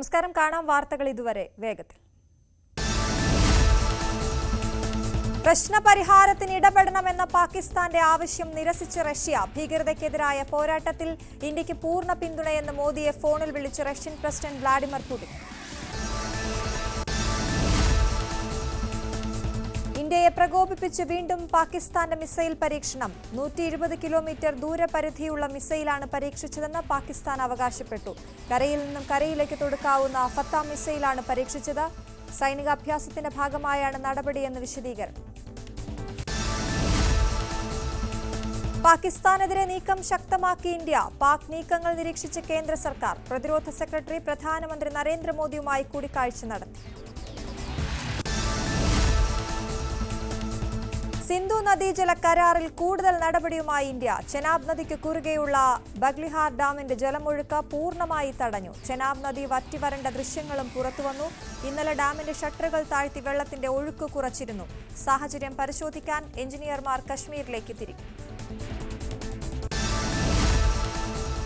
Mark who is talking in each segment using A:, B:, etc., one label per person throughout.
A: നമസ്കാരം. കാണാം വാർത്തകൾ ഇതുവരെ വേഗത്തിൽ. പ്രശ്നപരിഹാരത്തിന് ഇടപെടണമെന്ന പാകിസ്ഥാന്റെ ആവശ്യം നിരസിച്ച റഷ്യ ഭീകരതയ്ക്കെതിരായ പോരാട്ടത്തിൽ ഇന്ത്യയ്ക്ക് പൂർണ പിന്തുണയെന്ന് മോദിയെ ഫോണിൽ വിളിച്ച് റഷ്യൻ പ്രസിഡന്റ് വ്ളാഡിമിർ പുടിൻ. ഇന്ത്യയെ പ്രകോപിപ്പിച്ച് വീണ്ടും പാകിസ്ഥാന്റെ മിസൈൽ പരീക്ഷണം. നൂറ്റി ഇരുപത് കിലോമീറ്റർ ദൂരപരിധിയുള്ള മിസൈലാണ് പരീക്ഷിച്ചതെന്ന് പാകിസ്ഥാൻ അവകാശപ്പെട്ടു. കരയിൽ നിന്നും കരയിലേക്ക് തൊടുക്കാവുന്ന ഫത്താം മിസൈലാണ് പരീക്ഷിച്ചത്. സൈനിക അഭ്യാസത്തിന്റെ ഭാഗമായാണ് നടപടിയെന്ന് വിശദീകരണം. പാകിസ്ഥാനെതിരെ നീക്കം ശക്തമാക്കി ഇന്ത്യ പാക് നീക്കങ്ങൾ നിരീക്ഷിച്ച കേന്ദ്ര സർക്കാർ. പ്രതിരോധ സെക്രട്ടറി പ്രധാനമന്ത്രി നരേന്ദ്രമോദിയുമായി കൂടിക്കാഴ്ച നടത്തി. സിന്ധു നദീജല കരാറിൽ കൂടുതൽ നടപടിയുമായി ഇന്ത്യ. ചെനാബ് നദിക്ക് കുറുകെയുള്ള ബഗ്ലിഹാർ ഡാമിന്റെ ജലമൊഴുക്ക് പൂർണമായി തടഞ്ഞു. ചെനാബ് നദി വറ്റിവരണ്ട ദൃശ്യങ്ങളും പുറത്തുവന്നു. ഇന്നലെ ഡാമിന്റെ ഷട്ടറുകൾ താഴ്ത്തി വെള്ളത്തിന്റെ ഒഴുക്ക് കുറച്ചിരുന്നു. സാഹചര്യം പരിശോധിക്കാൻ എഞ്ചിനീയർമാർ കശ്മീരിലേക്ക് തിരിക്കും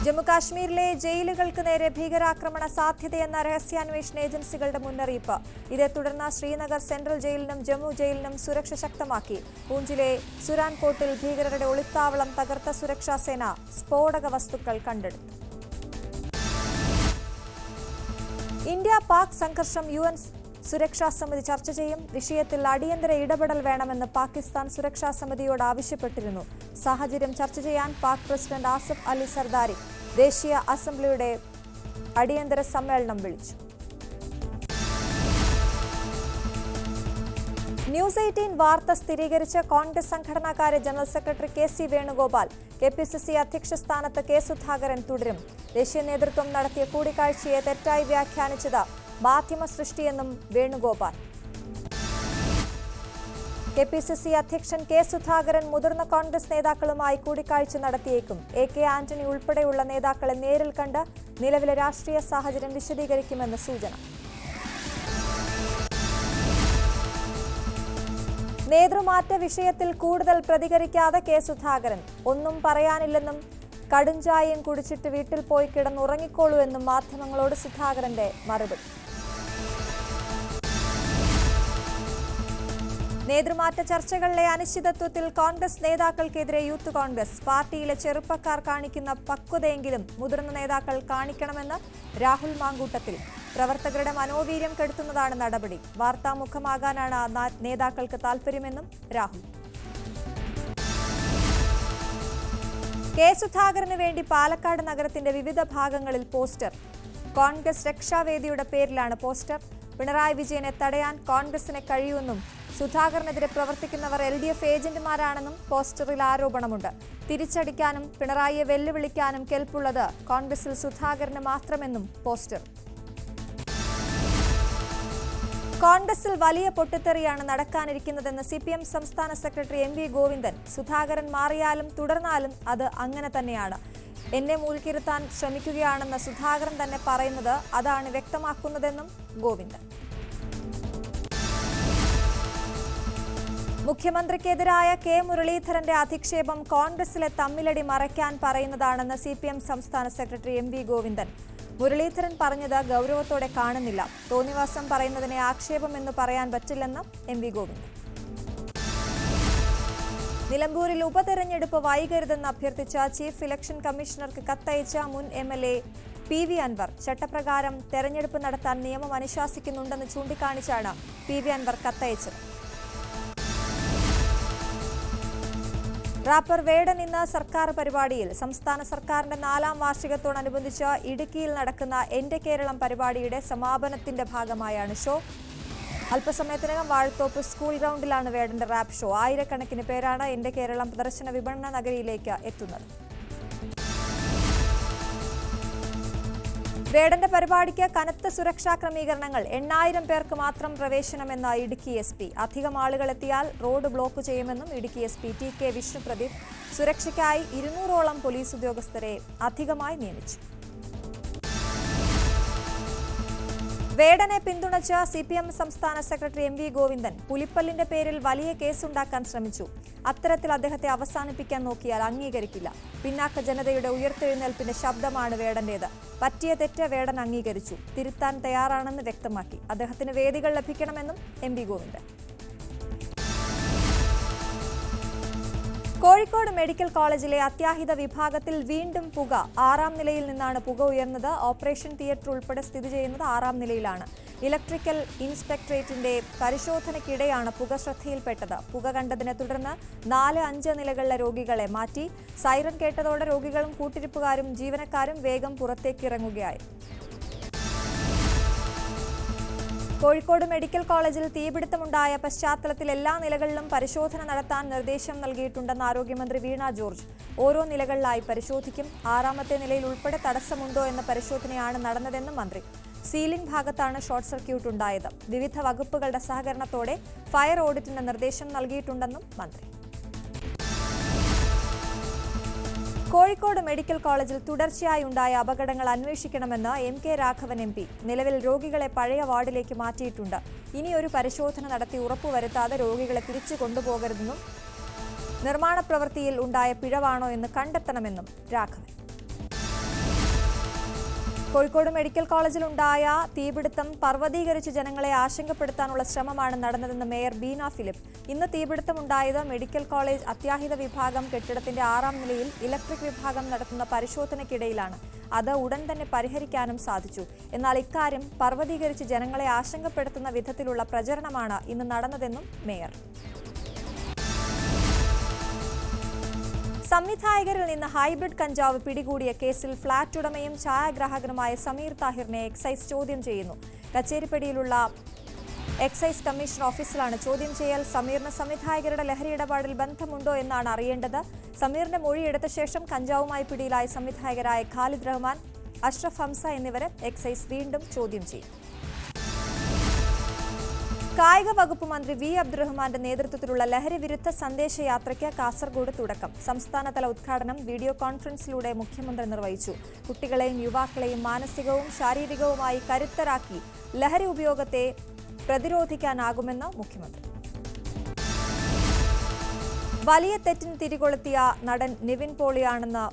A: ജമ്മുകാശ്മീരിലെ ജയിലുകൾക്ക് നേരെ ഭീകരാക്രമണ സാധ്യതയെന്ന രഹസ്യാന്വേഷണ ഏജൻസികളുടെ മുന്നറിയിപ്പ്. ഇതേ തുടർന്ന് ശ്രീനഗർ സെൻട്രൽ ജയിലിനും ജമ്മു ജയിലിനും സുരക്ഷ ശക്തമാക്കി. പൂഞ്ചിലെ സുരാൻകോട്ടിൽ ഭീകരരുടെ ഒളിത്താവളം തകർത്ത സുരക്ഷാ സേന സ്ഫോടക വസ്തുക്കൾ കണ്ടെടുത്തു. ഇന്ത്യ പാക് സംഘർഷം യു എൻ സുരക്ഷാ സമിതി ചർച്ച ചെയ്യും. വിഷയത്തിൽ അടിയന്തര ഇടപെടൽ വേണമെന്ന് പാകിസ്ഥാൻ സുരക്ഷാ സമിതിയോട് ആവശ്യപ്പെട്ടിരുന്നു. സാഹചര്യം ചർച്ച ചെയ്യാൻ പാക് പ്രസിഡന്റ് ആസിഫ് അലി സർദാരി ദേശീയ അസംബ്ലിയുടെ അടിയന്തര സമ്മേളനം വിളിച്ചു. ന്യൂസ് എയ്റ്റീൻ വാർത്ത സ്ഥിരീകരിച്ച Congress സംഘടനാകാര്യ general secretary K C Venugopal K P C C അധ്യക്ഷ സ്ഥാനത്ത് കെ സുധാകരൻ തുടരും. ദേശീയ നേതൃത്വം നടത്തിയ കൂടിക്കാഴ്ചയെ തെറ്റായി വ്യാഖ്യാനിച്ചത് മാധ്യമ സൃഷ്ടിയെന്നും Venugopal. K P C C അധ്യക്ഷൻ കെ സുധാകരൻ മുതിർന്ന കോൺഗ്രസ് നേതാക്കളുമായി കൂടിക്കാഴ്ച നടത്തിയേക്കും. എ കെ ആന്റണി ഉൾപ്പെടെയുള്ള നേതാക്കളെ നേരിൽ കണ്ട് നിലവിലെ രാഷ്ട്രീയ സാഹചര്യം വിശദീകരിക്കുമെന്ന് സൂചന. നേതൃമാറ്റ വിഷയത്തിൽ കൂടുതൽ പ്രതികരിക്കാതെ കെ സുധാകരൻ. ഒന്നും പറയാനില്ലെന്നും കടുംചായയും കുടിച്ചിട്ട് വീട്ടിൽ പോയി കിടന്നുറങ്ങിക്കോളൂ എന്നും മാധ്യമങ്ങളോട് സുധാകരന്റെ മറുപടി. നേതൃമാറ്റ ചർച്ചകളിലെ അനിശ്ചിതത്വത്തിൽ കോൺഗ്രസ് നേതാക്കൾക്കെതിരെ യൂത്ത് കോൺഗ്രസ് പാർട്ടിയിലെ ചെറുപ്പക്കാർ കാണിക്കുന്ന പക്വതയെങ്കിലും മുതിർന്ന നേതാക്കൾ കാണിക്കണമെന്ന് രാഹുൽ മാങ്കൂട്ടത്തിൽ പ്രവർത്തകരുടെ മനോവീര്യം കെടുത്തുന്നതാണ് നടപടി. വാർത്താമുഖമാകാനാണ് നേതാക്കൾക്ക് താൽപര്യമെന്നും രാഹുൽ. കെ സുധാകരന് വേണ്ടി പാലക്കാട് നഗരത്തിന്റെ വിവിധ ഭാഗങ്ങളിൽ പോസ്റ്റർ. കോൺഗ്രസ് രക്ഷാവേദിയുടെ പേരിലാണ് പോസ്റ്റർ. പിണറായി വിജയനെ തടയാൻ കോൺഗ്രസിന് കഴിയുമെന്നും സുധാകരനെതിരെ പ്രവർത്തിക്കുന്നവർ എൽ ഡി എഫ് ഏജന്റുമാരാണെന്നും പോസ്റ്ററിൽ ആരോപണമുണ്ട്. തിരിച്ചടിക്കാനും പിണറായിയെ വെല്ലുവിളിക്കാനും കെൽപ്പുള്ളത് കോൺഗ്രസിൽ സുധാകരന് മാത്രമെന്നും പോസ്റ്റർ. കോൺഗ്രസിൽ വലിയ പൊട്ടിത്തെറിയാണ് നടക്കാനിരിക്കുന്നതെന്ന് സി പി എം സംസ്ഥാന secretary M V Govindan. Sudhakaran മാറിയാലും തുടർന്നാലും അത് അങ്ങനെ തന്നെയാണ്. എന്നെ മൂൽക്കിരുത്താൻ ശ്രമിക്കുകയാണെന്ന് സുധാകരൻ തന്നെ പറയുന്നത് അതാണ് വ്യക്തമാക്കുന്നതെന്നും ഗോവിന്ദൻ. മുഖ്യമന്ത്രിക്കെതിരായ കെ മുരളീധരന്റെ അധിക്ഷേപം കോൺഗ്രസിലെ തമ്മിലടി മറയ്ക്കാൻ പറയുന്നതാണെന്ന് സി പി എം സംസ്ഥാന secretary M V Govindan. Muraleedharan പറഞ്ഞത് ഗൗരവത്തോടെ കാണുന്നില്ല. തോന്നിവാസം പറയുന്നതിനെ ആക്ഷേപം എന്ന് പറയാൻ പറ്റില്ലെന്ന് എം വി ഗോവിന്ദൻ. നിലമ്പൂരിൽ ഉപതെരഞ്ഞെടുപ്പ് വൈകരുതെന്ന് അഭ്യർത്ഥിച്ച ചീഫ് ഇലക്ഷൻ കമ്മീഷണർക്ക് കത്തയച്ച മുൻ M L A P V Anvar. ചട്ടപ്രകാരം തെരഞ്ഞെടുപ്പ് നടത്താൻ നിയമം അനുശാസിക്കുന്നുണ്ടെന്ന് ചൂണ്ടിക്കാണിച്ചാണ് പി വി അൻവർ കത്തയച്ചത്. റാപ്പർ വേടൻ ഇന്ന് സർക്കാർ പരിപാടിയിൽ. സംസ്ഥാന സർക്കാരിന്റെ നാലാം വാർഷികത്തോടനുബന്ധിച്ച് ഇടുക്കിയിൽ നടക്കുന്ന എന്റെ കേരളം പരിപാടിയുടെ സമാപനത്തിന്റെ ഭാഗമായാണ് ഷോ. അല്പസമയത്തിനകം വാഴത്തോപ്പ് സ്കൂൾ ഗ്രൗണ്ടിലാണ് വേടന്റെ റാപ്പ് ഷോ. ആയിരക്കണക്കിന് പേരാണ് എന്റെ കേരളം പ്രദർശന വിപണന നഗരിയിലേക്ക് എത്തുന്നത്. വേടന്റെ പരിപാടിക്ക് കനത്ത സുരക്ഷാ ക്രമീകരണങ്ങൾ. എണ്ണായിരം പേർക്ക് മാത്രം പ്രവേശനമെന്ന ഇടുക്കി എസ് പി. അധികം ആളുകൾ എത്തിയാൽ റോഡ് ബ്ലോക്ക് ചെയ്യുമെന്നും Idukki S P T K Vishnupradeep സുരക്ഷയ്ക്കായി ഇരുന്നൂറോളം പോലീസ് ഉദ്യോഗസ്ഥരെ അധികമായി നിയമിച്ചു. വേടനെ പിന്തുണച്ച സി പി എം സംസ്ഥാന സെക്രട്ടറി എം വി ഗോവിന്ദൻ പുലിപ്പല്ലിന്റെ പേരിൽ വലിയ കേസുണ്ടാക്കാൻ ശ്രമിച്ചു. അത്തരത്തിൽ അദ്ദേഹത്തെ അവസാനിപ്പിക്കാൻ നോക്കിയാൽ അംഗീകരിക്കില്ല. പിന്നാക്ക ജനതയുടെ ഉയർത്തെഴുന്നേൽപ്പിന്റെ ശബ്ദമാണ് വേടന്റേത്. പറ്റിയ തെറ്റ് വേടൻ അംഗീകരിച്ചു. തിരുത്താൻ തയ്യാറാണെന്ന് വ്യക്തമാക്കി. അദ്ദേഹത്തിന് വേദികൾ ലഭിക്കണമെന്നും M V Govindan. Kozhikode medical കോളേജിലെ അത്യാഹിത വിഭാഗത്തിൽ വീണ്ടും പുക. ആറാം നിലയിൽ നിന്നാണ് പുക ഉയർന്നത്. ഓപ്പറേഷൻ തിയേറ്റർ ഉൾപ്പെടെ സ്ഥിതി ചെയ്യുന്നത് ആറാം നിലയിലാണ്. ഇലക്ട്രിക്കൽ ഇൻസ്പെക്ടറേറ്റിന്റെ പരിശോധനയ്ക്കിടെയാണ് പുക ശ്രദ്ധയിൽപ്പെട്ടത്. പുക കണ്ടതിനെ തുടർന്ന് നാല് അഞ്ച് നിലകളിലെ രോഗികളെ മാറ്റി. സൈറൺ കേട്ടതോടെ രോഗികളും കൂട്ടിരിപ്പുകാരും ജീവനക്കാരും വേഗം പുറത്തേക്കിറങ്ങുകയായി. കോഴിക്കോട് മെഡിക്കൽ കോളേജിൽ തീപിടുത്തമുണ്ടായ പശ്ചാത്തലത്തിൽ എല്ലാ നിലകളിലും പരിശോധന നടത്താൻ നിർദ്ദേശം നൽകിയിട്ടുണ്ടെന്ന് ആരോഗ്യമന്ത്രി വീണ ജോർജ്. ഓരോ നിലകളിലായി പരിശോധിക്കും. ആറാമത്തെ നിലയിൽ ഉൾപ്പെടെ തടസ്സമുണ്ടോ എന്ന പരിശോധനയാണ് നടന്നതെന്നും മന്ത്രി. സീലിംഗ് ഭാഗത്താണ് ഷോർട്ട് സർക്യൂട്ട് ഉണ്ടായത്. വിവിധ വകുപ്പുകളുടെ സഹകരണത്തോടെ ഫയർ ഓഡിറ്റിന് നിർദ്ദേശം നൽകിയിട്ടുണ്ടെന്നും മന്ത്രി. കോഴിക്കോട് മെഡിക്കൽ കോളേജിൽ തുടർച്ചയായി ഉണ്ടായ അപകടങ്ങൾ അന്വേഷിക്കണമെന്ന് M K Raghavan M P. നിലവിൽ രോഗികളെ പഴയ വാർഡിലേക്ക് മാറ്റിയിട്ടുണ്ട്. ഇനിയൊരു പരിശോധന നടത്തി ഉറപ്പുവരുത്താതെ രോഗികളെ തിരിച്ചു കൊണ്ടുപോകരുതെന്നും നിർമ്മാണ പ്രവൃത്തിയിൽ ഉണ്ടായ പിഴവാണോ എന്ന് കണ്ടെത്തണമെന്നും രാഘവൻ. കോഴിക്കോട് മെഡിക്കൽ കോളേജിലുണ്ടായ തീപിടുത്തം പർവതീകരിച്ച് ജനങ്ങളെ ആശങ്കപ്പെടുത്താനുള്ള ശ്രമമാണ് നടന്നതെന്ന് മേയർ ബീന ഫിലിപ്പ്. ഇന്ന് തീപിടുത്തമുണ്ടായത് മെഡിക്കൽ കോളേജ് അത്യാഹിത വിഭാഗം കെട്ടിടത്തിന്റെ ആറാം നിലയിൽ ഇലക്ട്രിക് വിഭാഗം നടത്തുന്ന പരിശോധനയ്ക്കിടയിലാണ്. അത് ഉടൻ തന്നെ പരിഹരിക്കാനും സാധിച്ചു. എന്നാൽ ഇക്കാര്യം പർവതീകരിച്ച് ജനങ്ങളെ ആശങ്കപ്പെടുത്തുന്ന വിധത്തിലുള്ള പ്രചരണമാണ് ഇന്ന് നടന്നതെന്നും മേയർ. സംവിധായകരിൽ നിന്ന് ഹൈബ്രിഡ് കഞ്ചാവ് പിടികൂടിയ കേസിൽ ഫ്ളാറ്റ് ഉടമയും ഛായാഗ്രാഹകനുമായ സമീർ താഹിറിനെ എക്സൈസ് ചോദ്യം ചെയ്യുന്നു. കച്ചേരിപ്പടിയിലുള്ള എക്സൈസ് കമ്മീഷൻ ഓഫീസിലാണ് ചോദ്യം ചെയ്യൽ. സമീറിന് സംവിധായകരുടെ ലഹരി ഇടപാടിൽ ബന്ധമുണ്ടോ എന്നാണ് അറിയേണ്ടത്. സമീറിന്റെ മൊഴി എടുത്ത ശേഷം കഞ്ചാവുമായി പിടിയിലായ സംവിധായകരായ ഖാലിദ് റഹ്മാൻ അഷ്റഫ് ഹംസ എന്നിവരെ എക്സൈസ് വീണ്ടും ചോദ്യം ചെയ്യും. കായിക വകുപ്പ് മന്ത്രി വി അബ്ദുറഹ്മാന്റെ നേതൃത്വത്തിലുള്ള ലഹരി വിരുദ്ധ സന്ദേശ യാത്രയ്ക്ക് കാസർഗോഡ് തുടക്കം. സംസ്ഥാനതല ഉദ്ഘാടനം വീഡിയോ കോൺഫറൻസിലൂടെ മുഖ്യമന്ത്രി നിർവഹിച്ചു. കുട്ടികളെയും യുവാക്കളെയും മാനസികവും ശാരീരികവുമായി കരുത്തരാക്കി ലഹരി ഉപയോഗത്തെ പ്രതിരോധിക്കാനാകുമെന്ന് മുഖ്യമന്ത്രി. വലിയ തെറ്റിന് തിരികൊളുത്തിയ നടൻ നിവിൻ പോളിയാണെന്ന്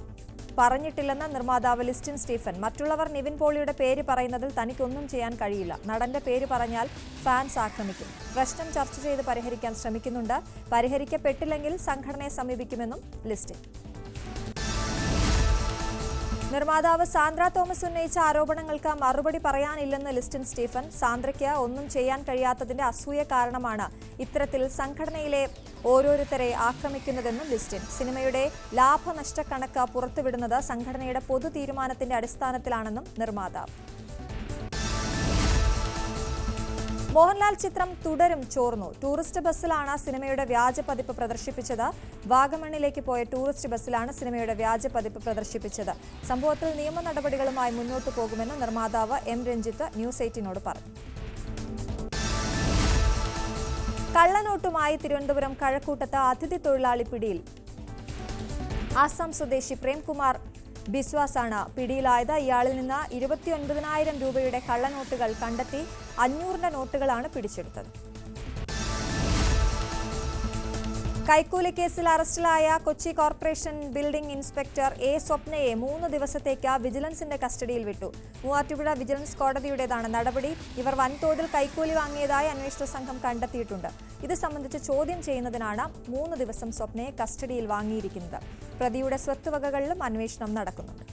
A: പറഞ്ഞിട്ടില്ലെന്ന് നിർമ്മാതാവ് ലിസ്റ്റിൻ സ്റ്റീഫൻ. മറ്റുള്ളവർ നിവിൻ പോളിയുടെ പേര് പറയുന്നതിൽ തനിക്കൊന്നും ചെയ്യാൻ കഴിയില്ല. നടന്റെ പേര് പറഞ്ഞാൽ ഫാൻസ് ആക്രമിക്കും. പ്രശ്നം ചർച്ച ചെയ്ത് പരിഹരിക്കാൻ ശ്രമിക്കുന്നുണ്ട്. പരിഹരിക്കപ്പെട്ടില്ലെങ്കിൽ സംഘടനയെ സമീപിക്കുമെന്നും ലിസ്റ്റിൻ. നിർമ്മാതാവ് സാന്ദ്ര തോമസ് ഉന്നയിച്ച ആരോപണങ്ങൾക്ക് മറുപടി പറയാനില്ലെന്ന് ലിസ്റ്റിൻ സ്റ്റീഫൻ സാന്ദ്രയ്ക്ക് ഒന്നും ചെയ്യാൻ കഴിയാത്തതിന്റെ അസൂയ കാരണമാണ് ഇത്തരത്തിൽ സംഘടനയിലെ ഓരോരുത്തരെ ആക്രമിക്കുന്നതെന്നും ലിസ്റ്റിൻ സിനിമയുടെ ലാഭനഷ്ട കണക്ക് പുറത്തുവിടുന്നത് സംഘടനയുടെ പൊതു തീരുമാനത്തിന്റെ അടിസ്ഥാനത്തിലാണെന്നും നിർമ്മാതാവ്. മോഹൻലാൽ ചിത്രം തുടരും ചോർന്നു. ടൂറിസ്റ്റ് ബസ്സിലാണ് സിനിമയുടെ വ്യാജ പതിപ്പ് പ്രദർശിപ്പിച്ചത്. വാഗമണ്ണിലേക്ക് പോയ ടൂറിസ്റ്റ് ബസ്സിലാണ് സിനിമയുടെ വ്യാജ പതിപ്പ് പ്രദർശിപ്പിച്ചത്. സംഭവത്തിൽ നിയമ നടപടികളുമായി മുന്നോട്ടു പോകുമെന്ന് നിർമ്മാതാവ് എം രഞ്ജിത്ത് ന്യൂസ് എയ്റ്റീനോട് പറഞ്ഞു. കള്ളനോട്ടുമായി തിരുവനന്തപുരം കഴക്കൂട്ടത്ത് അതിഥി തൊഴിലാളി പിടിയിൽ. ആസാം സ്വദേശി പ്രേംകുമാർ ബിസ്വാസാണ് പിടിയിലായത്. ഇയാളിൽ നിന്ന് ഇരുപത്തിയൊൻപതിനായിരം രൂപയുടെ കള്ളനോട്ടുകൾ കണ്ടെത്തി അഞ്ഞൂറിന്റെ നോട്ടുകളാണ് പിടിച്ചെടുത്തത്. കൈക്കൂലി കേസിൽ അറസ്റ്റിലായ Kochi corporation building inspector A സ്വപ്നയെ മൂന്ന് ദിവസത്തേക്ക് വിജിലൻസിന്റെ കസ്റ്റഡിയിൽ വിട്ടു. മൂവാറ്റുപുഴ വിജിലൻസ് കോടതിയുടേതാണ് നടപടി. ഇവർ വൻതോതിൽ കൈക്കൂലി വാങ്ങിയതായി അന്വേഷണ സംഘം കണ്ടെത്തിയിട്ടുണ്ട്. ഇത് സംബന്ധിച്ച് ചോദ്യം ചെയ്യുന്നതിനാണ് മൂന്ന് ദിവസം സ്വപ്നയെ കസ്റ്റഡിയിൽ വാങ്ങിയിരിക്കുന്നത്. പ്രതിയുടെ സ്വത്തുവകകളിലും അന്വേഷണം നടക്കുന്നുണ്ട്.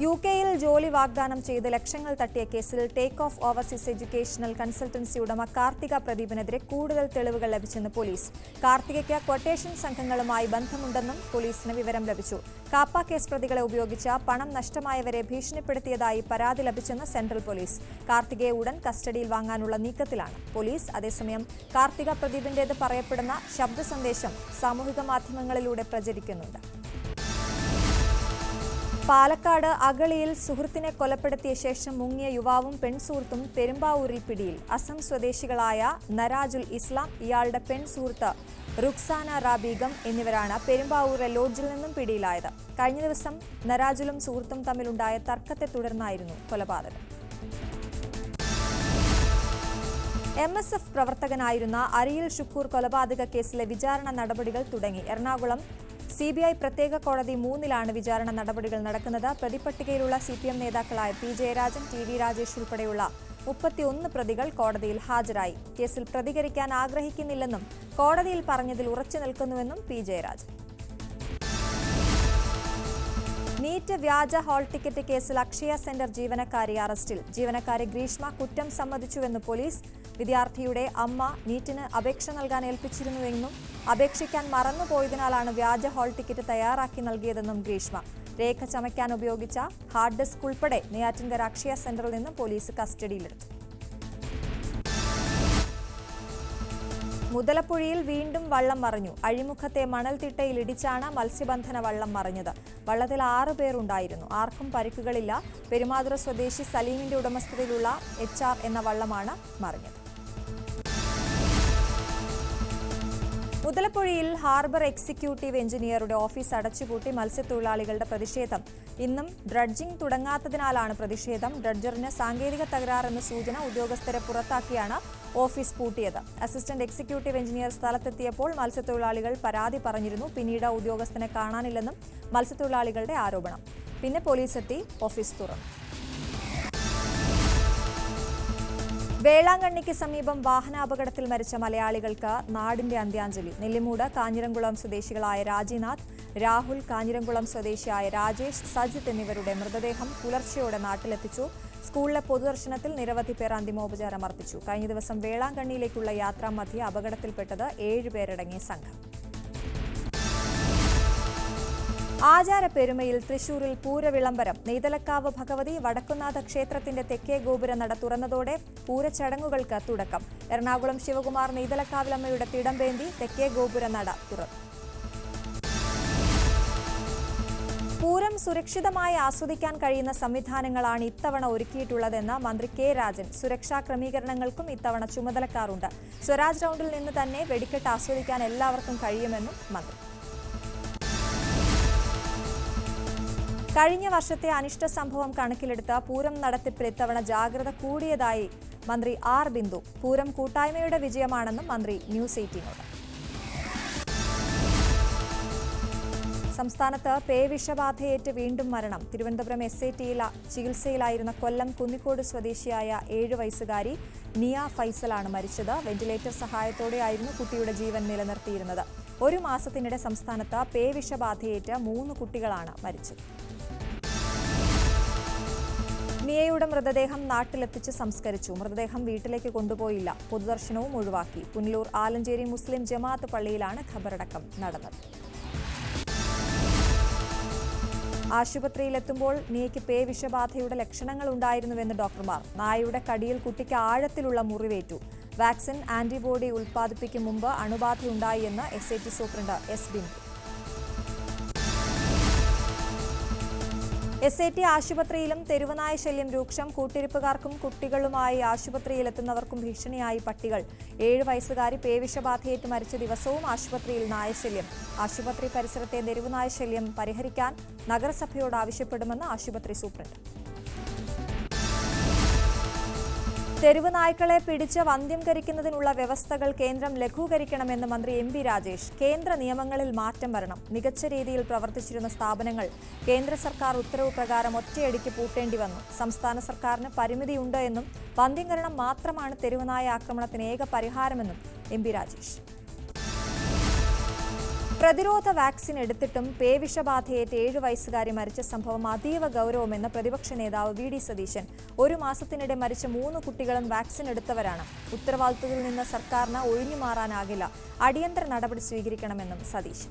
A: യു കെയിൽ ജോലി വാഗ്ദാനം ചെയ്ത് ലക്ഷങ്ങൾ തട്ടിയ കേസിൽ take off overseas educational consultancy ഉടമ കാർത്തിക പ്രദീപിനെതിരെ കൂടുതൽ തെളിവുകൾ ലഭിച്ചെന്ന് പോലീസ്. കാർത്തികയ്ക്ക് ക്വട്ടേഷൻ സംഘങ്ങളുമായി ബന്ധമുണ്ടെന്നും പോലീസിന് വിവരം ലഭിച്ചു. കാപ്പ കേസ് പ്രതികളെ ഉപയോഗിച്ച പണം നഷ്ടമായവരെ ഭീഷണിപ്പെടുത്തിയതായി പരാതി ലഭിച്ചെന്ന് സെൻട്രൽ പോലീസ്. കാർത്തികയെ ഉടൻ കസ്റ്റഡിയിൽ വാങ്ങാനുള്ള നീക്കത്തിലാണ്. പോലീസ് അതേസമയം കാർത്തിക പ്രദീപിന്റേത് പറയപ്പെടുന്ന ശബ്ദ സന്ദേശം സാമൂഹിക മാധ്യമങ്ങളിലൂടെ പ്രചരിക്കുന്നുണ്ട്. പാലക്കാട് അഗളിയിൽ സുഹൃത്തിനെ കൊലപ്പെടുത്തിയ ശേഷം മുങ്ങിയ യുവാവും പെൺസുഹൃത്തും പെരുമ്പാവൂരിൽ പിടിയിൽ. അസം സ്വദേശികളായ നരാജുൽ ഇസ്ലാം ഇയാളുടെ പെൺസുഹൃത്ത് റുക്സാന റാബീഗം എന്നിവരാണ് പെരുമ്പാവൂരിലെ ലോഡ്ജിൽ നിന്നും പിടിയിലായത്. കഴിഞ്ഞ ദിവസം നരാജുലും സുഹൃത്തും തമ്മിലുണ്ടായ തർക്കത്തെ തുടർന്നായിരുന്നു കൊലപാതകം. എം എസ് എഫ് പ്രവർത്തകനായിരുന്ന അരിയിൽ ഷുക്കൂർ കൊലപാതക കേസിലെ വിചാരണ നടപടികൾ തുടങ്ങി. എറണാകുളം സി ബി ഐ പ്രത്യേക കോടതി മൂന്നിലാണ് വിചാരണ നടപടികൾ നടക്കുന്നത്. പ്രതിപട്ടികയിലുള്ള സി പി എം നേതാക്കളായ P Jayarajan T V Rajesh ഉൾപ്പെടെയുള്ള മുപ്പത്തിയൊന്ന് പ്രതികൾ കോടതിയിൽ ഹാജരായി. കേസിൽ പ്രതികരിക്കാൻ ആഗ്രഹിക്കുന്നില്ലെന്നും കോടതിയിൽ പറഞ്ഞതിൽ ഉറച്ചു നിൽക്കുന്നുവെന്നും പി ജയരാജൻ. നീറ്റ് വ്യാജ ഹാൾ ടിക്കറ്റ് കേസിൽ അക്ഷയ സെന്റർ ജീവനക്കാരി അറസ്റ്റിൽ. ജീവനക്കാരി ഗ്രീഷ്മ കുറ്റം സമ്മതിച്ചുവെന്ന് പോലീസ് വിദ്യാർത്ഥിയുടെ അമ്മ നീറ്റിന് അപേക്ഷ നൽകാൻ ഏൽപ്പിച്ചിരുന്നുവെന്നും അപേക്ഷിക്കാൻ മറന്നുപോയതിനാലാണ് വ്യാജ ഹാൾ ടിക്കറ്റ് തയ്യാറാക്കി നൽകിയതെന്നും ഗ്രീഷ്മ. രേഖ ചമയ്ക്കാൻ ഉപയോഗിച്ച ഹാർഡ് ഡിസ്ക് ഉൾപ്പെടെ നെയ്യാറ്റിൻകര അക്ഷയ സെന്ററിൽ നിന്നും പോലീസ് കസ്റ്റഡിയിലെടുത്തു. മുതലപ്പുഴയിൽ വീണ്ടും വള്ളം മറിഞ്ഞു. അഴിമുഖത്തെ മണൽത്തിട്ടയിൽ ഇടിച്ചാണ് മത്സ്യബന്ധന വള്ളം മറിഞ്ഞത്. വള്ളത്തിൽ ആറ് പേരുണ്ടായിരുന്നു ആർക്കും പരിക്കുകളില്ല. പെരുമാതുറ സ്വദേശി സലീമിന്റെ ഉടമസ്ഥതയിലുള്ള എച്ച് എന്ന വള്ളമാണ് മറിഞ്ഞത്. മുതലപ്പുഴയിൽ ഹാർബർ എക്സിക്യൂട്ടീവ് എഞ്ചിനീയറുടെ ഓഫീസ് അടച്ചുപൂട്ടി മത്സ്യത്തൊഴിലാളികളുടെ പ്രതിഷേധം. ഇന്നും ഡ്രഡ്ജിംഗ് തുടങ്ങാത്തതിനാലാണ് പ്രതിഷേധം. ഡ്രഡ്ജറിന് സാങ്കേതിക തകരാറെന്ന സൂചന ഉദ്യോഗസ്ഥരെ പുറത്താക്കിയാണ് ഓഫീസ് പൂട്ടിയത്. അസിസ്റ്റന്റ് എക്സിക്യൂട്ടീവ് എഞ്ചിനീയർ സ്ഥലത്തെത്തിയപ്പോൾ മത്സ്യത്തൊഴിലാളികൾ പരാതി പറഞ്ഞിരുന്നു. പിന്നീട് ഉദ്യോഗസ്ഥനെ കാണാനില്ലെന്നും മത്സ്യത്തൊഴിലാളികളുടെ ആരോപണം. പിന്നെ പോലീസ് എത്തി ഓഫീസ് തുറന്നു. വേളാങ്കണ്ണിക്ക് സമീപം വാഹനാപകടത്തിൽ മരിച്ച മലയാളികൾക്ക് നാടിന്റെ അന്ത്യാഞ്ജലി. നെല്ലിമൂട് കാഞ്ഞിരംകുളം സ്വദേശികളായ രാജിനാഥ് രാഹുൽ കാഞ്ഞിരംകുളം സ്വദേശിയായ രാജേഷ് സജിത്ത് എന്നിവരുടെ മൃതദേഹം പുലർച്ചെയോടെ നാട്ടിലെത്തിച്ചു. സ്കൂളിലെ പൊതുദർശനത്തിൽ നിരവധി പേർ അന്തിമോപചാരം അർപ്പിച്ചു കഴിഞ്ഞ ദിവസം വേളാങ്കണ്ണിയിലേക്കുള്ള യാത്രാമധ്യേ അപകടത്തിൽപ്പെട്ടത് ഏഴുപേരടങ്ങിയ സംഘം. ആചാരപ്പെരുമയിൽ തൃശൂരിൽ പൂരവിളംബരം. നെയ്തലക്കാവ് ഭഗവതി വടക്കുന്നാഥ ക്ഷേത്രത്തിന്റെ തെക്കേ ഗോപുര നട തുറന്നതോടെ പൂരച്ചടങ്ങുകൾക്ക് തുടക്കം. എറണാകുളം ശിവകുമാർ നെയ്തലക്കാവിലമ്മയുടെ തിടംപേന്തി തെക്കേ ഗോപുര നട തുറന്നു. പൂരം സുരക്ഷിതമായി ആസ്വദിക്കാൻ കഴിയുന്ന സംവിധാനങ്ങളാണ് ഇത്തവണ ഒരുക്കിയിട്ടുള്ളതെന്ന് മന്ത്രി കെ രാജൻ. സുരക്ഷാ ക്രമീകരണങ്ങൾക്കും ഇത്തവണ ചുമതലക്കാറുണ്ട് സ്വരാജ് റൗണ്ടിൽ നിന്ന് തന്നെ വെടിക്കെട്ട് ആസ്വദിക്കാൻ എല്ലാവർക്കും കഴിയുമെന്നും മന്ത്രി. കഴിഞ്ഞ വർഷത്തെ അനിഷ്ട സംഭവം കണക്കിലെടുത്ത് പൂരം നടത്തിപ്പിൽ ഇത്തവണ ജാഗ്രത കൂടിയതായി മന്ത്രി ആർ ബിന്ദു. പൂരം കൂട്ടായ്മയുടെ വിജയമാണെന്നും മന്ത്രി ന്യൂസ് എയ്റ്റീനോട്. സംസ്ഥാനത്ത് പേവിഷബാധയേറ്റ് വീണ്ടും മരണം. തിരുവനന്തപുരം എസ് ഐ ടിയിൽ ചികിത്സയിലായിരുന്ന കൊല്ലം കുന്നിക്കോട് സ്വദേശിയായ ഏഴ് വയസ്സുകാരി നിയ ഫൈസലാണ് മരിച്ചത്. വെന്റിലേറ്റർ സഹായത്തോടെയായിരുന്നു കുട്ടിയുടെ ജീവൻ നിലനിർത്തിയിരുന്നത്. ഒരു മാസത്തിനിടെ സംസ്ഥാനത്ത് പേവിഷബാധയേറ്റ് മൂന്ന് കുട്ടികളാണ് മരിച്ചത്. നിയയുടെ മൃതദേഹം നാട്ടിലെത്തിച്ച് സംസ്കരിച്ചു. മൃതദേഹം വീട്ടിലേക്ക് കൊണ്ടുപോയില്ല. പൊതുദർശനവും ഒഴിവാക്കി. പുനലൂർ ആലഞ്ചേരി മുസ്ലിം ജമാഅത്ത് പള്ളിയിലാണ് ഖബറടക്കം നടന്നത്. ആശുപത്രിയിലെത്തുമ്പോൾ മിയയ്ക്ക് പേ വിഷബാധയുടെ ലക്ഷണങ്ങൾ ഉണ്ടായിരുന്നുവെന്ന് ഡോക്ടർമാർ. നായയുടെ കടിയിൽ കുട്ടിക്ക് ആഴത്തിലുള്ള മുറിവേറ്റു. വാക്സിൻ ആന്റിബോഡി ഉൽപ്പാദിപ്പിക്കും മുമ്പ് അണുബാധയുണ്ടായി എന്ന് S I T superintendent S Bindu S I T ആശുപത്രിയിലും തെരുവനായ ശല്യം രൂക്ഷം. കൂട്ടിരിപ്പുകാർക്കും കുട്ടികളുമായി ആശുപത്രിയിലെത്തുന്നവർക്കും ഭീഷണിയായി പട്ടികൾ. ഏഴ് വയസ്സുകാരി പേവിഷബാധയേറ്റ് മരിച്ച ദിവസവും ആശുപത്രിയിൽ നായശല്യം ആശുപത്രി പരിസരത്തെ തെരുവനായ ശല്യം പരിഹരിക്കാൻ നഗരസഭയോട് ആവശ്യപ്പെടുമെന്ന് ആശുപത്രി സൂപ്രണ്ട്. തെരുവ് നായ്ക്കളെ പിടിച്ച് വന്ധ്യം കരിക്കുന്നതിനുള്ള വ്യവസ്ഥകൾ കേന്ദ്രം ലഘൂകരിക്കണമെന്ന് മന്ത്രി എം പി രാജേഷ്. കേന്ദ്ര നിയമങ്ങളിൽ മാറ്റം വരണം. മികച്ച രീതിയിൽ പ്രവർത്തിച്ചിരുന്ന സ്ഥാപനങ്ങൾ കേന്ദ്ര സർക്കാർ ഉത്തരവ് പ്രകാരം ഒറ്റയടിക്ക് പൂട്ടേണ്ടി വന്നു. സംസ്ഥാന സർക്കാരിന് പരിമിതിയുണ്ട് എന്നും വന്ധ്യംകരണം മാത്രമാണ് തെരുവുനായ ആക്രമണത്തിന് ഏക പരിഹാരമെന്നും എം പി രാജേഷ്. പ്രതിരോധ വാക്സിൻ എടുത്തിട്ടും പേവിഷബാധയേറ്റ് ഏഴു വയസ്സുകാരി മരിച്ച സംഭവം അതീവ ഗൗരവമെന്ന് പ്രതിപക്ഷ നേതാവ് വി ഡി സതീശൻ. ഒരു മാസത്തിനിടെ മരിച്ച മൂന്ന് കുട്ടികളും വാക്സിൻ എടുത്തവരാണ്. ഉത്തരവാദിത്തത്തിൽ നിന്ന് സർക്കാരിന് ഒഴിഞ്ഞു മാറാനാകില്ല അടിയന്തര നടപടി സ്വീകരിക്കണമെന്നും സതീശൻ.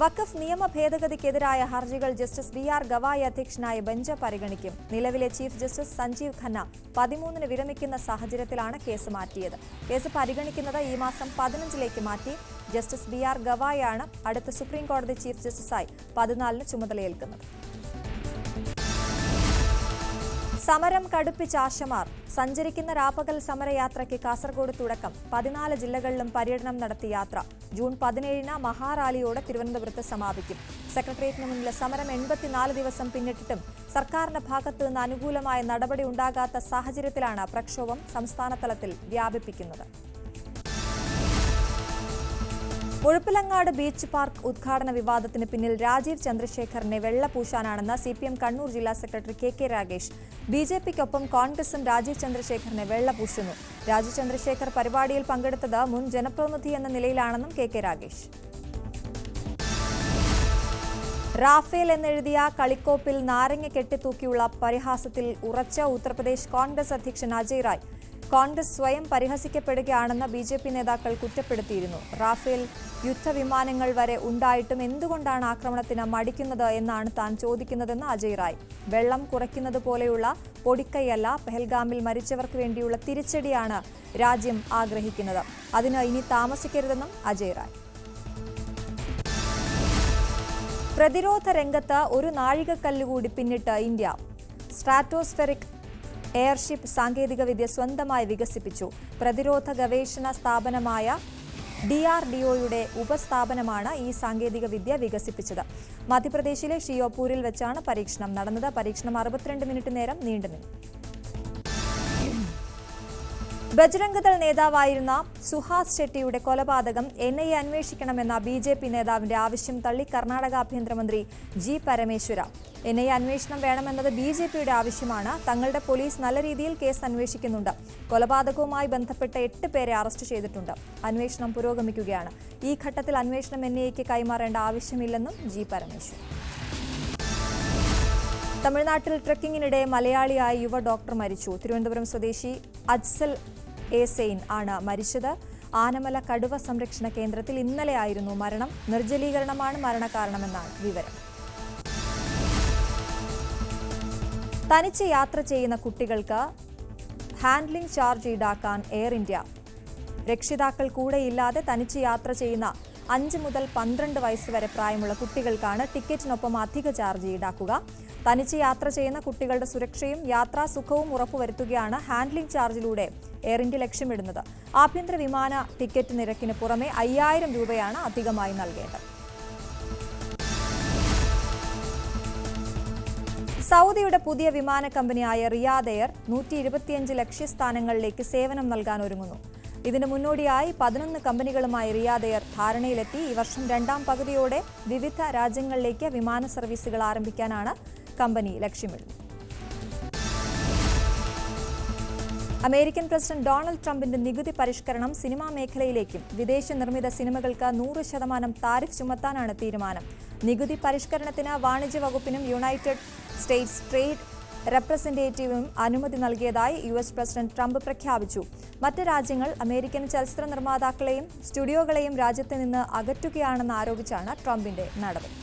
A: വഖഫ് നിയമ ഭേദഗതിക്കെതിരായ ഹർജികൾ ജസ്റ്റിസ് ബി ആർ ഗവായി അധ്യക്ഷനായ ബെഞ്ച് പരിഗണിക്കും. നിലവിലെ ചീഫ് ജസ്റ്റിസ് സഞ്ജീവ് ഖന്ന പതിമൂന്നിന് വിരമിക്കുന്ന സാഹചര്യത്തിലാണ് കേസ് മാറ്റിയത്. കേസ് പരിഗണിക്കുന്നത് ഈ മാസം പതിനഞ്ചിലേക്ക് മാറ്റി ജസ്റ്റിസ് ബി ആർ ഗവായാണ് അടുത്ത സുപ്രീം കോടതി ചീഫ് ജസ്റ്റിസായി പതിനാലിന് ചുമതലയേൽക്കുന്നത്. സമരം കടുപ്പിച്ച ആശമാർ. സഞ്ചരിക്കുന്ന രാപ്പകൽ സമരയാത്രയ്ക്ക് കാസർഗോഡ് തുടക്കം. പതിനാല് ജില്ലകളിലും പര്യടനം നടത്തി യാത്ര. ജൂൺ പതിനേഴിന് മഹാറാലിയോടെ തിരുവനന്തപുരത്ത് സമാപിക്കും. സെക്രട്ടേറിയറ്റിന് മുന്നിലെ സമരം എൺപത്തിനാല് ദിവസം പിന്നിട്ടിട്ടും സർക്കാരിന്റെ ഭാഗത്തു നിന്ന് അനുകൂലമായ നടപടി ഉണ്ടാകാത്ത സാഹചര്യത്തിലാണ് പ്രക്ഷോഭം സംസ്ഥാനതലത്തിൽ വ്യാപിപ്പിക്കുന്നത്. മുഴപ്പിലങ്ങാട് ബീച്ച് പാർക്ക് ഉദ്ഘാടന വിവാദത്തിന് പിന്നിൽ രാജീവ് ചന്ദ്രശേഖറിനെ വെള്ളപൂശാനാണെന്ന് സി പി എം കണ്ണൂർ ജില്ലാ secretary K K Ragesh B J പിക്കൊപ്പം കോൺഗ്രസും രാജീവ് ചന്ദ്രശേഖറിനെ വെള്ളപൂശുന്നു രാജീവ് ചന്ദ്രശേഖർ പരിപാടിയിൽ പങ്കെടുത്തത് മുൻ ജനപ്രതിനിധി എന്ന നിലയിലാണെന്നും കെ കെ രാഗേഷ് റാഫേൽ എന്നെഴുതിയ കളിക്കോപ്പിൽ നാരങ്ങ കെട്ടിത്തൂക്കിയുള്ള പരിഹാസത്തിൽ ഉറച്ച ഉത്തർപ്രദേശ് കോൺഗ്രസ് അധ്യക്ഷൻ അജയ് റായ്. കോൺഗ്രസ് സ്വയം പരിഹസിക്കപ്പെടുകയാണെന്ന് ബി ജെ പി നേതാക്കൾ കുറ്റപ്പെടുത്തിയിരുന്നു. റാഫേൽ യുദ്ധവിമാനങ്ങൾ വരെ ഉണ്ടായിട്ടും എന്തുകൊണ്ടാണ് ആക്രമണത്തിന് മടിക്കുന്നത് എന്നാണ് താൻ ചോദിക്കുന്നതെന്ന് അജയ് റായ്. വെള്ളം കുറയ്ക്കുന്നത് പോലെയുള്ള പൊടിക്കൈയല്ല പെഹൽഗാമിൽ മരിച്ചവർക്ക് വേണ്ടിയുള്ള തിരിച്ചടിയാണ് രാജ്യം ആഗ്രഹിക്കുന്നത്. അതിന് ഇനി താമസിക്കരുതെന്നും അജയ് റായ്. പ്രതിരോധ രംഗത്ത് ഒരു നാഴികക്കല്ലുകൂടി പിന്നിട്ട് ഇന്ത്യ. സ്ട്രാറ്റോസ്ഫെറിക് എയർഷിപ്പ് സാങ്കേതികവിദ്യ സ്വന്തമായി വികസിപ്പിച്ചു. പ്രതിരോധ ഗവേഷണ സ്ഥാപനമായ ഡി ആർ ഡി ഒയുടെ ഉപസ്ഥാപനമാണ് ഈ സാങ്കേതികവിദ്യ വികസിപ്പിച്ചത്. മധ്യപ്രദേശിലെ ഷിയോപൂരിൽ വെച്ചാണ് പരീക്ഷണം നടന്നത്. പരീക്ഷണം അറുപത്തിരണ്ട് മിനിറ്റ് നേരം നീണ്ടുനിന്നു. ബജ്രംഗദൾ നേതാവായിരുന്ന സുഹാസ് ഷെട്ടിയുടെ കൊലപാതകം എൻ ഐ അന്വേഷിക്കണമെന്ന ബി ജെ പി നേതാവിന്റെ ആവശ്യം തള്ളി കർണാടക ആഭ്യന്തരമന്ത്രി ജി പരമേശ്വര. എൻ ഐ അന്വേഷണം വേണമെന്നത് ബി ജെ പിയുടെ ആവശ്യമാണ്. തങ്ങളുടെ പോലീസ് നല്ല രീതിയിൽ കേസ് അന്വേഷിക്കുന്നുണ്ട്. കൊലപാതകവുമായി ബന്ധപ്പെട്ട എട്ട് പേരെ അറസ്റ്റ് ചെയ്തിട്ടുണ്ട്. അന്വേഷണം പുരോഗമിക്കുകയാണ്. ഈ ഘട്ടത്തിൽ അന്വേഷണം എൻ ഐ എക്ക് കൈമാറേണ്ട ആവശ്യമില്ലെന്നും ജി പരമേശ്വരൻ തമിഴ്നാട്ടിൽ ട്രക്കിങ്ങിനിടെ മലയാളിയായ യുവ ഡോക്ടർ മരിച്ചു. തിരുവനന്തപുരം സ്വദേശി അജ്സൽ എ സെയിൻ ആണ് മരിച്ചത്. ആനമല കടുവ സംരക്ഷണ കേന്ദ്രത്തിൽ ഇന്നലെയായിരുന്നു മരണം. നിർജലീകരണമാണ് മരണകാരണമെന്നാണ് വിവരം. തനിച്ച് യാത്ര ചെയ്യുന്ന കുട്ടികൾക്ക് ഹാൻഡ്ലിംഗ് ചാർജ് ഈടാക്കാൻ എയർ ഇന്ത്യ. രക്ഷിതാക്കൾ കൂടെയില്ലാതെ തനിച്ച് യാത്ര ചെയ്യുന്ന അഞ്ച് മുതൽ പന്ത്രണ്ട് വയസ്സ് വരെ പ്രായമുള്ള കുട്ടികൾക്കാണ് ടിക്കറ്റിനൊപ്പം അധിക ചാർജ് ഈടാക്കുക. തനിച്ച് യാത്ര ചെയ്യുന്ന കുട്ടികളുടെ സുരക്ഷയും യാത്രാ സുഖവും ഉറപ്പുവരുത്തുകയാണ് ഹാൻഡ്ലിംഗ് ചാർജിലൂടെ എയർ ഇന്ത്യ ലക്ഷ്യമിടുന്നത്. ആഭ്യന്തര വിമാന ടിക്കറ്റ് നിരക്കിന് പുറമെ അയ്യായിരം രൂപയാണ് അധികമായി നൽകേണ്ടത്. സൗദിയുടെ പുതിയ വിമാന കമ്പനിയായ റിയാദ് എയർ നൂറ്റി ഇരുപത്തിയഞ്ച് ലക്ഷ്യസ്ഥാനങ്ങളിലേക്ക് സേവനം നൽകാൻ ഒരുങ്ങുന്നു. ഇതിന് മുന്നോടിയായി പതിനൊന്ന് കമ്പനികളുമായി റിയാദ് എയർ ധാരണയിലെത്തി. ഈ വർഷം രണ്ടാം പകുതിയോടെ വിവിധ രാജ്യങ്ങളിലേക്ക് വിമാന സർവീസുകൾ ആരംഭിക്കാനാണ് കമ്പനി ലക്ഷ്യമിടുന്നത്. അമേരിക്കൻ പ്രസിഡന്റ് ഡൊണാൾഡ് ട്രംപിന്റെ നികുതി പരിഷ്കരണം സിനിമാ മേഖലയിലേക്കും വിദേശ നിർമ്മിത സിനിമകൾക്ക് നൂറ് ശതമാനം താരിഫ് ചുമത്താനാണ് തീരുമാനം. നികുതി പരിഷ്കരണത്തിന് വാണിജ്യ വകുപ്പിനും യുണൈറ്റഡ് സ്റ്റേറ്റ്സ് ട്രേഡ് റെപ്രസെന്റേറ്റീവും അനുമതി നൽകിയതായി യു എസ് പ്രസിഡന്റ് ട്രംപ് പ്രഖ്യാപിച്ചു. മറ്റ് രാജ്യങ്ങൾ അമേരിക്കൻ ചലച്ചിത്ര നിർമ്മാതാക്കളെയും സ്റ്റുഡിയോകളെയും രാജ്യത്ത് നിന്ന് അകറ്റുകയാണെന്ന് ആരോപിച്ചാണ് ട്രംപിന്റെ നടപടി.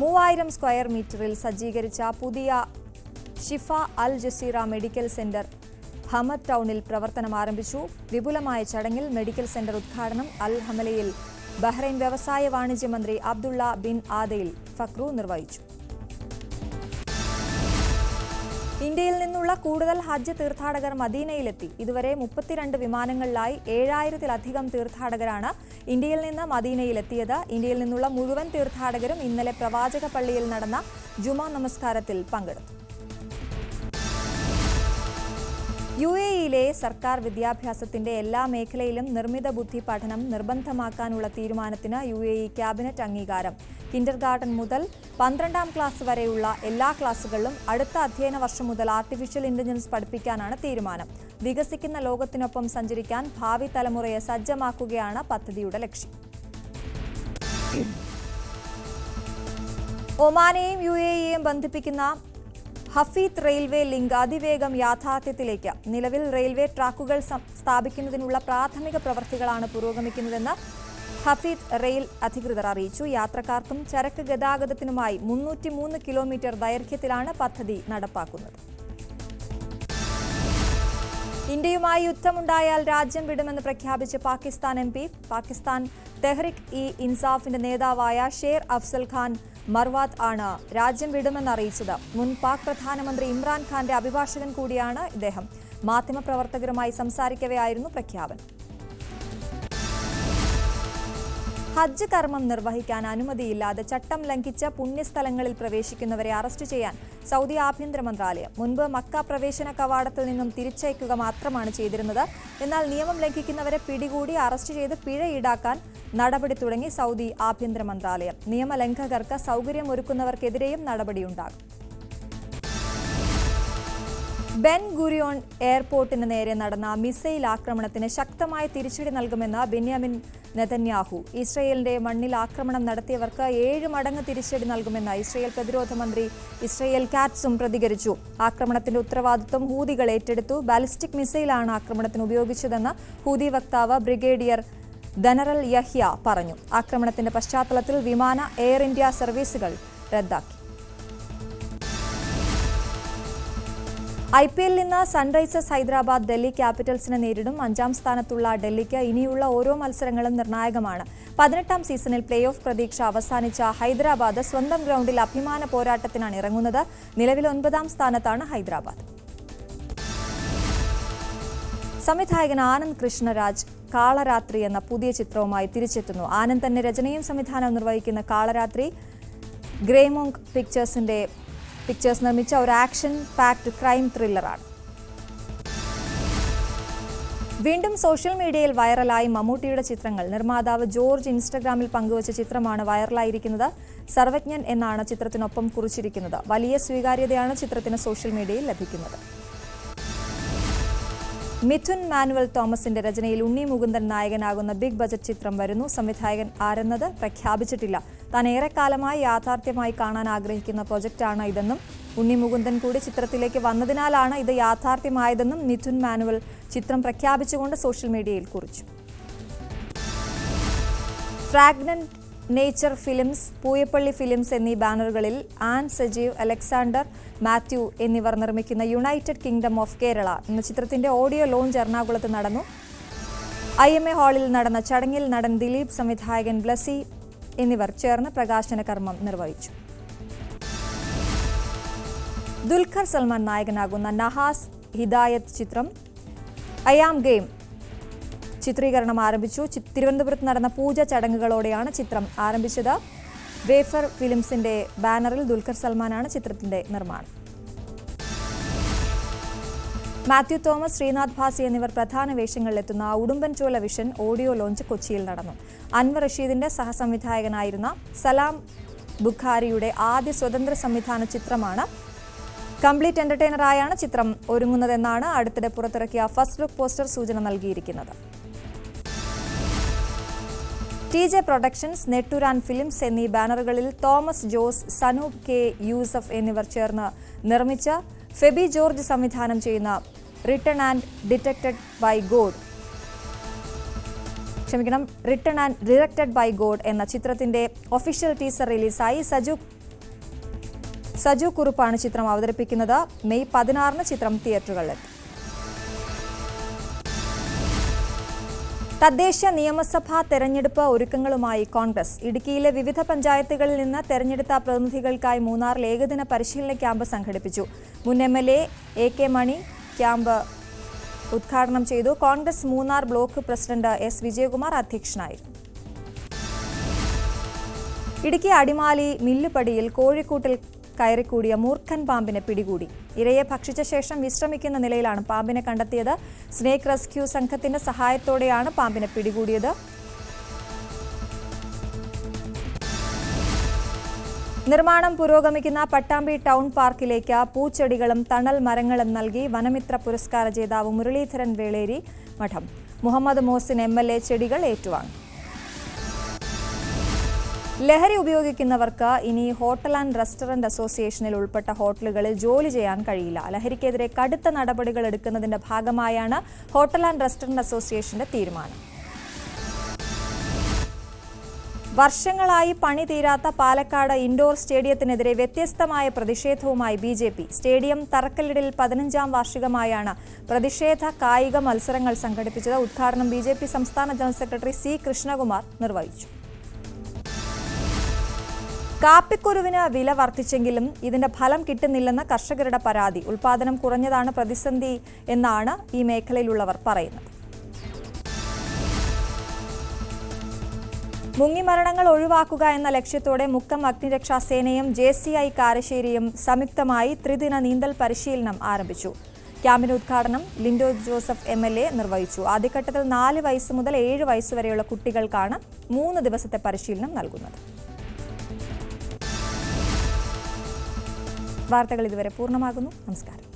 A: മൂവായിരം സ്ക്വയർ മീറ്ററിൽ സജ്ജീകരിച്ച പുതിയ Shifa Al Jazeera medical centre. Hamad ടൗണിൽ പ്രവർത്തനം ആരംഭിച്ചു. വിപുലമായ ചടങ്ങിൽ മെഡിക്കൽ സെന്റർ ഉദ്ഘാടനം അൽ ഹമലയിൽ ബഹ്റൈൻ വ്യവസായ വാണിജ്യ മന്ത്രി അബ്ദുള്ള ബിൻ ആദയിൽ ഫക്രു നിർവഹിച്ചു. ഇന്ത്യയിൽ നിന്നുള്ള കൂടുതൽ ഹജ്ജ് തീർത്ഥാടകർ മദീനയിലെത്തി. ഇതുവരെ മുപ്പത്തിരണ്ട് വിമാനങ്ങളിലായി ഏഴായിരത്തിലധികം തീർത്ഥാടകരാണ് ഇന്ത്യയിൽ നിന്ന് മദീനയിലെത്തിയത്. ഇന്ത്യയിൽ നിന്നുള്ള മുഴുവൻ തീർത്ഥാടകരും ഇന്നലെ പ്രവാചക പള്ളിയിൽ നടന്ന ജുമാ നമസ്കാരത്തിൽ പങ്കെടുത്തു. യു എ ഇയിലെ സർക്കാർ വിദ്യാഭ്യാസത്തിന്റെ എല്ലാ മേഖലയിലും നിർമ്മിത ബുദ്ധി പഠനം നിർബന്ധമാക്കാനുള്ള തീരുമാനത്തിന് യു എ ഇ ക്യാബിനറ്റ് അംഗീകാരം. കിൻഡർ ഗാർഡൻ മുതൽ പന്ത്രണ്ടാം ക്ലാസ് വരെയുള്ള എല്ലാ ക്ലാസുകളിലും അടുത്ത അധ്യയന വർഷം മുതൽ ആർട്ടിഫിഷ്യൽ ഇന്റലിജൻസ് പഠിപ്പിക്കാനാണ് തീരുമാനം. വികസിക്കുന്ന ലോകത്തിനൊപ്പം സഞ്ചരിക്കാൻ ഭാവി തലമുറയെ സജ്ജമാക്കുകയാണ് പദ്ധതിയുടെ ലക്ഷ്യം. ഒമാനെയും യു എ ഇയെയും ബന്ധിപ്പിക്കുന്ന ഹഫീത്ത് റെയിൽവേ ലിങ്ക് അതിവേഗം യാഥാർത്ഥ്യത്തിലേക്ക്. നിലവിൽ റെയിൽവേ ട്രാക്കുകൾ സ്ഥാപിക്കുന്നതിനുള്ള പ്രാഥമിക പ്രവൃത്തികളാണ് പുരോഗമിക്കുന്നതെന്ന് ഹഫീദ് റെയിൽ അധികൃതർ അറിയിച്ചു. യാത്രക്കാർക്കും ചരക്ക് ഗതാഗതത്തിനുമായി മുന്നൂറ്റി മൂന്ന് കിലോമീറ്റർ ദൈർഘ്യത്തിലാണ് പദ്ധതി നടപ്പാക്കുന്നത്. ഇന്ത്യയുമായി യുദ്ധമുണ്ടായാൽ രാജ്യം വിടുമെന്ന് പ്രഖ്യാപിച്ച് പാകിസ്ഥാൻ എം പി പാകിസ്ഥാൻ തെഹ്രിക് ഇ ഇൻസാഫിന്റെ നേതാവായ ഷേർ അഫ്സൽ ഖാൻ മർവാത്ത് ആണ് രാജ്യം വിടുമെന്ന് അറിയിച്ചത്. മുൻ പാക് പ്രധാനമന്ത്രി ഇമ്രാൻഖാന്റെ അഭിഭാഷകൻ കൂടിയാണ് ഇദ്ദേഹം. മാധ്യമപ്രവർത്തകരുമായി സംസാരിക്കവെയായിരുന്നു പ്രഖ്യാപനം. ഹജ്ജ് കർമ്മം നിർവഹിക്കാൻ അനുമതിയില്ലാതെ ചട്ടം ലംഘിച്ച പുണ്യസ്ഥലങ്ങളിൽ പ്രവേശിക്കുന്നവരെ അറസ്റ്റ് ചെയ്യാൻ സൗദി ആഭ്യന്തര മന്ത്രാലയം. മുൻപ് മക്ക പ്രവേശന കവാടത്തിൽ നിന്നും തിരിച്ചയക്കുക മാത്രമാണ് ചെയ്തിരുന്നത്. എന്നാൽ നിയമം ലംഘിക്കുന്നവരെ പിടികൂടി അറസ്റ്റ് ചെയ്ത് പിഴ ഈടാക്കാൻ നടപടി തുടങ്ങി സൗദി ആഭ്യന്തര മന്ത്രാലയം. നിയമലംഘകർക്ക് സൗകര്യമൊരുക്കുന്നവർക്കെതിരെയും നടപടിയുണ്ടാകും. ബെൻ ഗുരിയോൺ എയർപോർട്ടിന് നേരെ നടന്ന മിസൈൽ ആക്രമണത്തിന് ശക്തമായ തിരിച്ചടി നൽകുമെന്ന് ബെന്യാമിൻ നെതന്യാഹു. ഇസ്രയേലിന്റെ മണ്ണിൽ ആക്രമണം നടത്തിയവർക്ക് ഏഴ് മടങ്ങ് തിരിച്ചടി നൽകുമെന്ന് ഇസ്രയേൽ പ്രതിരോധ മന്ത്രി ഇസ്രയേൽ കാറ്റ്സും പ്രതികരിച്ചു. ആക്രമണത്തിന്റെ ഉത്തരവാദിത്വം ഹൂതികൾ ഏറ്റെടുത്തു. ബാലിസ്റ്റിക് മിസൈലാണ് ആക്രമണത്തിന് ഉപയോഗിച്ചതെന്ന് ഹൂതി വക്താവ് ബ്രിഗേഡിയർ ദനറൽ യഹ്യ പറഞ്ഞു. ആക്രമണത്തിന്റെ പശ്ചാത്തലത്തിൽ വിമാന എയർ ഇന്ത്യ സർവീസുകൾ റദ്ദാക്കി. ഐ പി എല്ലിൽ നിന്ന് സൺറൈസേഴ്സ് ഹൈദരാബാദ് ഡൽഹി ക്യാപിറ്റൽസിനെ നേരിടും. അഞ്ചാം സ്ഥാനത്തുള്ള ഡൽഹിക്ക് ഇനിയുള്ള ഓരോ മത്സരങ്ങളും നിർണായകമാണ്. പതിനെട്ടാം സീസണിൽ പ്ലേ ഓഫ് പ്രതീക്ഷ അവസാനിച്ച ഹൈദരാബാദ് സ്വന്തം ഗ്രൗണ്ടിൽ അഭിമാന പോരാട്ടത്തിനാണ് ഇറങ്ങുന്നത്. നിലവിൽ ഒൻപതാം സ്ഥാനത്താണ് ഹൈദരാബാദ്. സംവിധായകൻ ആനന്ദ് കൃഷ്ണരാജ് കാളരാത്രി എന്ന പുതിയ ചിത്രവുമായി തിരിച്ചെത്തുന്നു. ആനന്ദ് തന്നെ രചനയും സംവിധാനവും നിർവഹിക്കുന്ന കാളരാത്രി ഗ്രേമോങ് പിക്ചേഴ്സിന്റെ പിക്ചേഴ്സ് നിർമ്മിച്ച ഒരു ആക്ഷൻ പാക്ഡ് ക്രൈം ത്രില്ലറാണ്. വീണ്ടും സോഷ്യൽ മീഡിയയിൽ വൈറലായി മമ്മൂട്ടിയുടെ ചിത്രങ്ങൾ. നിർമ്മാതാവ് ജോർജ് ഇൻസ്റ്റഗ്രാമിൽ പങ്കുവച്ച ചിത്രമാണ് വൈറലായിരിക്കുന്നത്. സർവജ്ഞൻ എന്നാണ് ചിത്രത്തിനൊപ്പം കുറിച്ചിരിക്കുന്നത്. വലിയ സ്വീകാര്യതയാണ് ചിത്രത്തിന് സോഷ്യൽ മീഡിയയിൽ ലഭിക്കുന്നത്. മിഥുൻ മാനുവൽ തോമസിന്റെ രചനയിൽ ഉണ്ണി മുകുന്ദൻ നായകനാകുന്ന ബിഗ് ബജറ്റ് ചിത്രം വരുന്നു. സംവിധായകൻ ആരെന്നത് പ്രഖ്യാപിച്ചിട്ടില്ല. താൻ ഏറെക്കാലമായി യാഥാർത്ഥ്യമായി കാണാൻ ആഗ്രഹിക്കുന്ന പ്രൊജക്റ്റാണ് ഇതെന്നും ഉണ്ണി മുകുന്ദൻ കൂടി ചിത്രത്തിലേക്ക് വന്നതിനാലാണ് ഇത് യാഥാർത്ഥ്യമായതെന്നും മിഥുൻ മാനുവൽ ചിത്രം പ്രഖ്യാപിച്ചുകൊണ്ട് സോഷ്യൽ മീഡിയയിൽ കുറിച്ചു. Fragrant nature films Pooyappally films എന്നീ ബാനറുകളിൽ ആൻ സജീവ് അലക്സാണ്ടർ മാത്യു എന്നിവർ നിർമ്മിക്കുന്ന യുണൈറ്റഡ് കിങ്ഡം ഓഫ് കേരള എന്ന ചിത്രത്തിന്റെ ഓഡിയോ ലോഞ്ച് എറണാകുളത്ത് നടന്നു. ഐ എം എ ഹാളിൽ നടന്ന ചടങ്ങിൽ നടൻ ദിലീപ് സംവിധായകൻ ബ്ലസി എന്നിവർ ചേർന്ന് പ്രകാശന കർമ്മം നിർവഹിച്ചു. ദുൽഖർ സൽമാൻ നായകനാകുന്ന നഹാസ് ഹിദായത്ത് ചിത്രം അയാം ഗെയിം ചിത്രീകരണം ആരംഭിച്ചു. തിരുവനന്തപുരത്ത് നടന്ന പൂജ ചടങ്ങുകളോടെയാണ് ചിത്രം ആരംഭിച്ചത്. വേഫർ ഫിലിംസിന്റെ ബാനറിൽ ദുൽഖർ സൽമാനാണ് ചിത്രത്തിന്റെ നിർമ്മാണം. മാത്യു തോമസ് ശ്രീനാഥ് ഭാസി എന്നിവർ പ്രധാന വേഷങ്ങളിലെത്തുന്ന Udumban Chola vision audio launch കൊച്ചിയിൽ നടന്നു. അൻവർ റഷീദിന്റെ സഹസംവിധായകനായിരുന്ന സലാം ബുഖാരിയുടെ ആദ്യ സ്വതന്ത്ര സംവിധാന ചിത്രമാണ്. കംപ്ലീറ്റ് എന്റർടൈനറായാണ് ചിത്രം ഒരുങ്ങുന്നതെന്നാണ് അടുത്തിടെ പുറത്തിറക്കിയ ഫസ്റ്റ് ലുക്ക് പോസ്റ്റർ സൂചന നൽകിയിരിക്കുന്നത്. T J productions Netturan films എന്നീ ബാനറുകളിൽ തോമസ് ജോസ് സനൂപ് കെ യൂസഫ് എന്നിവർ ചേർന്ന് നിർമ്മിച്ച ഫെബി ജോർജ് സംവിധാനം ചെയ്യുന്ന return and detected by God. ക്ഷമിക്കണം return and directed by God എന്ന ചിത്രത്തിന്റെ ഒഫീഷ്യൽ ടീസർ റിലീസായി സജു സജു കുറുപ്പാണ് ചിത്രം അവതരിപ്പിക്കുന്നത്. മെയ് പതിനാറിന് ചിത്രം തിയേറ്ററുകളിലെത്തും. തദ്ദേശ നിയമസഭാ തെരഞ്ഞെടുപ്പ് ഒരുക്കങ്ങളുമായി കോൺഗ്രസ് ഇടുക്കിയിലെ വിവിധ പഞ്ചായത്തുകളിൽ നിന്ന് തെരഞ്ഞെടുത്ത പ്രതിനിധികൾക്കായി മൂന്നാറിൽ ഏകദിന പരിശീലന ക്യാമ്പ് സംഘടിപ്പിച്ചു. മുൻ M A K Mani camp ഉദ്ഘാടനം ചെയ്തു. Congress Munnar block president S Vijayakumar അധ്യക്ഷനായിരുന്നു. ഇടുക്കി അടിമാലി മില്ലുപടിയിൽ കോഴിക്കൂട്ടിൽ കയറിക്കൂടിയ മൂർഖൻ പാമ്പിനെ പിടികൂടി. ഇരയെ ഭക്ഷിച്ച ശേഷം വിശ്രമിക്കുന്ന നിലയിലാണ് പാമ്പിനെ കണ്ടെത്തിയത്. സ്നേക്ക് റെസ്ക്യൂ സംഘത്തിന്റെ സഹായത്തോടെയാണ് പാമ്പിനെ പിടികൂടിയത്. നിർമ്മാണം പുരോഗമിക്കുന്ന പട്ടാമ്പി ടൗൺ പാർക്കിലേക്ക് പൂച്ചെടികളും തണൽ മരങ്ങളും നൽകി വനമിത്ര പുരസ്കാര ജേതാവ് മുരളീധരൻ വേളേരി മഠം. മുഹമ്മദ് മോസിൻ എം ചെടികൾ ഏറ്റുവാങ്ങി. ലഹരി ഉപയോഗിക്കുന്നവർക്ക് ഇനി ഹോട്ടൽ ആൻഡ് റെസ്റ്റോറന്റ് അസോസിയേഷനിൽ ഉൾപ്പെട്ട ഹോട്ടലുകളിൽ ജോലി ചെയ്യാൻ കഴിയില്ല. ലഹരിക്കെതിരെ കടുത്ത നടപടികൾ എടുക്കുന്നതിന്റെ ഭാഗമായാണ് ഹോട്ടൽ ആൻഡ് റെസ്റ്റോറന്റ് അസോസിയേഷന്റെ തീരുമാനം. വർഷങ്ങളായി പണി തീരാത്ത പാലക്കാട് ഇൻഡോർ സ്റ്റേഡിയത്തിനെതിരെ വ്യത്യസ്തമായ പ്രതിഷേധവുമായി ബി ജെ പി. സ്റ്റേഡിയം തറക്കല്ലിടൽ പതിനഞ്ചാം വാർഷികമായാണ് പ്രതിഷേധ കായിക മത്സരങ്ങൾ സംഘടിപ്പിച്ചത്. ഉദ്ഘാടനം ബി സംസ്ഥാന ജനറൽ സെക്രട്ടറി സി കൃഷ്ണകുമാർ നിർവഹിച്ചു. കാപ്പിക്കുരുവിന് വില വർദ്ധിച്ചെങ്കിലും ഇതിന്റെ ഫലം കിട്ടുന്നില്ലെന്ന് കർഷകരുടെ പരാതി. ഉൽപാദനം കുറഞ്ഞതാണ് പ്രതിസന്ധി എന്നാണ് ഈ മേഖലയിലുള്ളവർ പറയുന്നത്. മുങ്ങിമരണങ്ങൾ ഒഴിവാക്കുക എന്ന ലക്ഷ്യത്തോടെ മുക്കം അഗ്നിരക്ഷാ സേനയും ജെ സി ഐ കാരശ്ശേരിയും സംയുക്തമായി ത്രിദിന നീന്തൽ പരിശീലനം ആരംഭിച്ചു. ക്യാമ്പിന്റെ ഉദ്ഘാടനം Lindo Joseph M L A നിർവഹിച്ചു. ആദ്യഘട്ടത്തിൽ നാല് വയസ്സ് മുതൽ ഏഴ് വയസ്സ് വരെയുള്ള കുട്ടികൾക്കാണ് മൂന്ന് ദിവസത്തെ പരിശീലനം നൽകുന്നത്. വാർത്തകൾ ഇതുവരെ പൂർണമാകുന്നു. നമസ്കാരം.